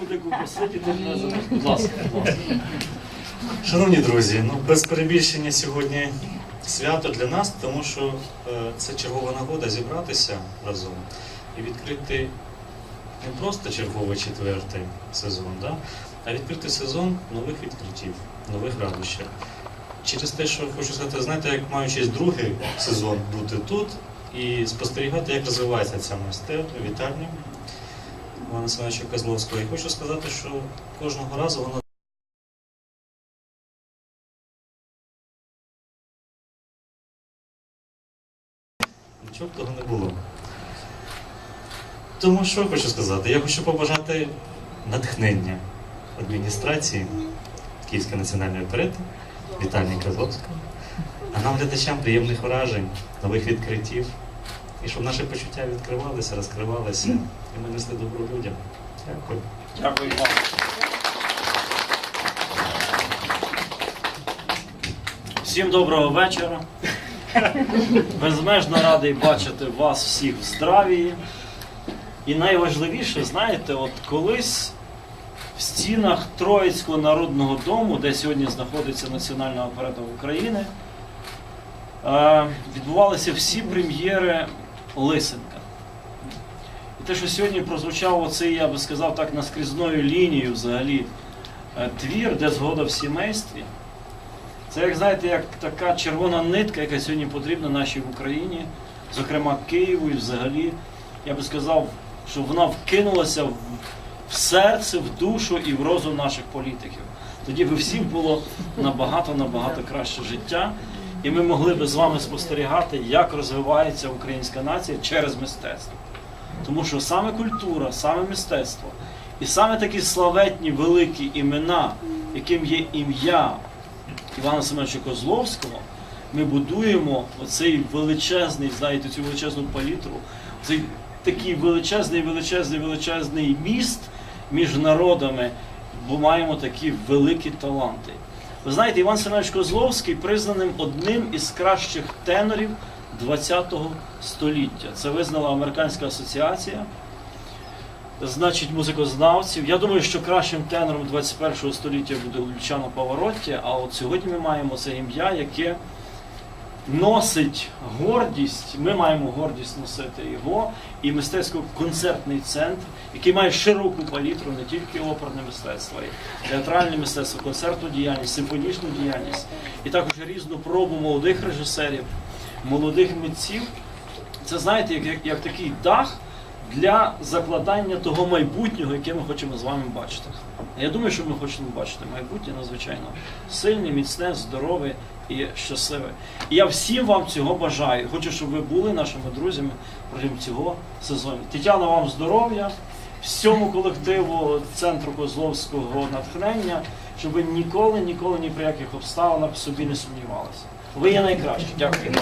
кутику посидіти. Будь ласка, будь ласка. Шановні друзі, ну без перебільшення сьогодні свято для нас, тому що е, це чергова нагода зібратися разом і відкрити не просто черговий четвертий сезон, да? а відкрити сезон нових відкриттів, нових радощів. Через те, що хочу сказати, знаєте, як маючись другий сезон бути тут і спостерігати, як розвивається ця майстерня, вітальня Івана Семеновича Козловського. І хочу сказати, що кожного разу вона Нічого б того не було. Тому що хочу сказати? Я хочу побажати натхнення адміністрації Київської національної оперети Віталія Козловського, а нам, глядачам, приємних вражень, нових відкриттів. І щоб наші почуття відкривалися, розкривалися, і ми несли добро людям. Дякую. Дякую вам. Всім доброго вечора. Безмежно радий бачити вас всіх в здравії. І найважливіше, знаєте, от колись в стінах Троїцького народного дому, де сьогодні знаходиться Національна оперета України, е, відбувалися всі прем'єри Лисенка. І те, що сьогодні прозвучав оцей, я би сказав так, наскрізною лінією взагалі е, твір, де згода в сімействі. Це, як знаєте, як така червона нитка, яка сьогодні потрібна нашій Україні, зокрема Києву і взагалі, я би сказав, що вона вкинулася в, в серце, в душу і в розум наших політиків. Тоді би всім було набагато-набагато краще життя, і ми могли би з вами спостерігати, як розвивається українська нація через мистецтво. Тому що саме культура, саме мистецтво і саме такі славетні великі імена, яким є ім'я Івана Семеновича Козловського, ми будуємо оцей величезний, знаєте, цю величезну палітру, цей такий величезний, величезний, величезний міст між народами, бо маємо такі великі таланти. Ви знаєте, Іван Семенович Козловський признаним одним із кращих тенорів ХХ століття. Це визнала Американська асоціація. Значить, музикознавців. Я думаю, що кращим тенором 21 століття буде Лучано Паворотті, а от сьогодні ми маємо це ім'я, яке носить гордість. Ми маємо гордість носити його і мистецько-концертний центр, який має широку палітру, не тільки оперне мистецтво, і театральне мистецтво, концертну діяльність, симфонічну діяльність, і також різну пробу молодих режисерів, молодих митців. Це знаєте, як, як, як такий дах для закладання того майбутнього, яке ми хочемо з вами бачити. Я думаю, що ми хочемо бачити майбутнє надзвичайно сильне, міцне, здорове і щасливе. І я всім вам цього бажаю. Хочу, щоб ви були нашими друзями протягом цього сезону. Тетяна, вам здоров'я, всьому колективу центру Козловського натхнення, щоб ви ніколи, ніколи ні при яких обставинах собі не сумнівалися. Ви є найкращі. Дякую.